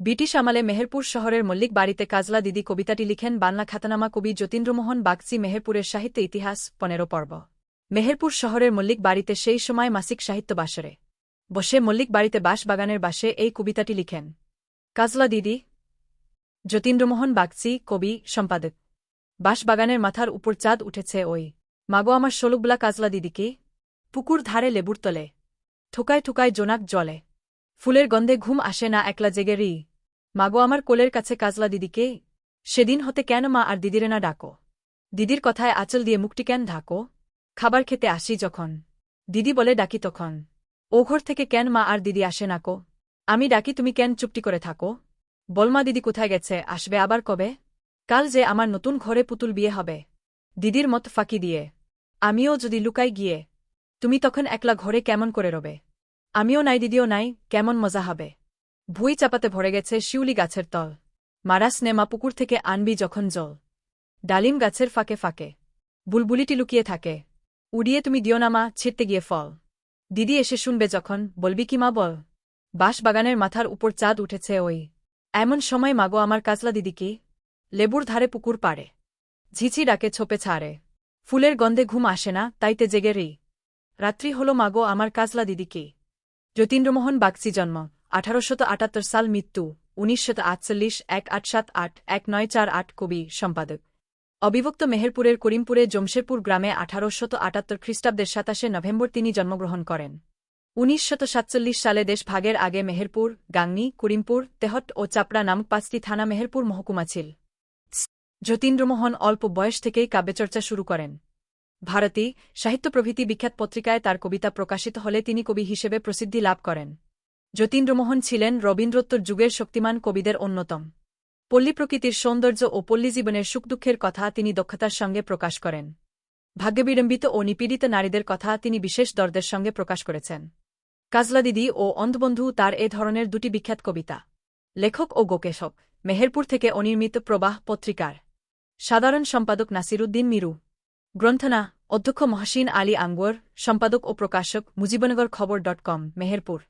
British আমলে মেহেরপুর শহরের মল্লিক বাড়িতে কাজলা দিদি কবিতাটি লিখেন বাংলা খ্যাতনামা কবি যতীন্দ্রমোহন বাগচি মেহেরপুরের সাহিত্য ইতিহাস পনেরো পর্ব। মেহেরপুর শহরের মল্লিক বাড়িতে সেই সময় মাসিক সাহিত্য বাসরে। বসে মল্লিক বাড়িতে বাঁশ বাগানের বাসে এই কবিতাটি লিখেন। কাজলা দিদি, যতীন্দ্রমোহন বাগচি, কবি, সম্পাদক। বাঁশ বাগানের মাথার উপর চাঁদ উঠেছে ওই। মাগো আমার শোলুকবলা কাজলা দিদিকে। পুকুর ধারে লেবুর তলে। ঠোকায় ঠোকায় জোনাক জলে। ফুলের গন্ধে ঘুম আসে না একলা জেগে রি। মাগো আমার কোলের কাছে কাজলা দিদিকে, সেদিন হতে কেন মা আর দিদিরে না ডাকো? দিদির কথায় আঁচল দিয়ে মুখটি কেন ঢাকো? খাবার খেতে আসি যখন। দিদি বলে ডাকি তখন। ও ঘর থেকে কেন মা আর দিদি আসে নাকো আমি ডাকি তুমি কেন চুপটি করে থাকো? বলমা দিদি কোথায় গেছে, আসবে আবার কবে? কাল যে আমার নতুন ঘরে পুতুল বিয়ে হবে। দিদির মত ফাঁকি দিয়ে। আমিও যদি লুকাই গিয়ে, তুমি তখন একলা ঘরে কেমন করে রবে? আমিও নাই, দিদিও নাই, কেমন মজা হবে? ভুই চাপাতে ভরে গেছে শিউলি গাছের তল। মারাস নেমা পুকুর থেকে আনবি যখন জল। ডালিম গাছের ফাঁকে ফাঁকে। বুলবুলিটি লুকিয়ে থাকে। উড়িয়ে তুমি দিও না মা ছিটতে গিয়ে ফল। দিদি এসে শুনবে যখন, বলবি কি মা বল? বাঁশ বাগানের মাথার উপর চাঁদ উঠেছে ওই। এমন সময় মাগো আমার কাজলা দিদিকে লেবুর ধারে পুকুর পাড়ে। ঝিঝি ডাকে ছোপে ছাড়ে। ফুলের গন্ধে ঘুম আসে না, তাইতে জেগে রি। রাত্রি হল মাগো আমার কাজলা দিদিকে যতীন্দ্রমোহন বাগচি জন্ম। আঠারোশত আটাত্তর সাল মৃত্যু, উনিশশত আটচল্লিশ, এক আট সাত আট, এক নয় চার আট কবি, সম্পাদক। অবিভক্ত মেহেরপুরের করিমপুরে জমশেরপুর গ্রামে আঠারোশত আটাত্তর খ্রিস্টাব্দের সাতাশে নভেম্বর তিনি জন্মগ্রহণ করেন। উনিশশত সাতচল্লিশ সালে দেশ ভাগের আগে মেহেরপুর, গাংনি, করিমপুর, তেহট ও চাপড়া নামক পাঁচটি থানা মেহেরপুর মহকুমা ছিল। যতীন্দ্রমোহন অল্প বয়স থেকেই কাব্যচর্চা শুরু করেন। ভারতী সাহিত্য প্রভৃতি বিখ্যাত পত্রিকায় তার কবিতা প্রকাশিত হলে তিনি কবি হিসেবে প্রসিদ্ধি লাভ করেন। যতীন্দ্রমোহন ছিলেন রবীন্দ্রোত্তর যুগের শক্তিমান কবিদের অন্যতম। পল্লী প্রকৃতির সৌন্দর্য ও পল্লী পল্লীজীবনের সুখদুঃখের কথা তিনি দক্ষতার সঙ্গে প্রকাশ করেন। ভাগ্যবিড়ম্বিত ও নিপীড়িত নারীদের কথা তিনি বিশেষ দর্দের সঙ্গে প্রকাশ করেছেন। কাজলা দিদি ও অন্ধবন্ধু তার এ ধরনের দুটি বিখ্যাত কবিতা, লেখক ও গোকেশক, মেহেরপুর থেকে অনির্মিত প্রবাহ পত্রিকার। সাধারণ সম্পাদক নাসিরুদ্দিন মিরু। গ্রন্থনা, অধ্যক্ষ মহসিন আলী আঙ্গুয়ার সম্পাদক ও প্রকাশক মুজিবনগর খবর ডট কম, মেহেরপুর।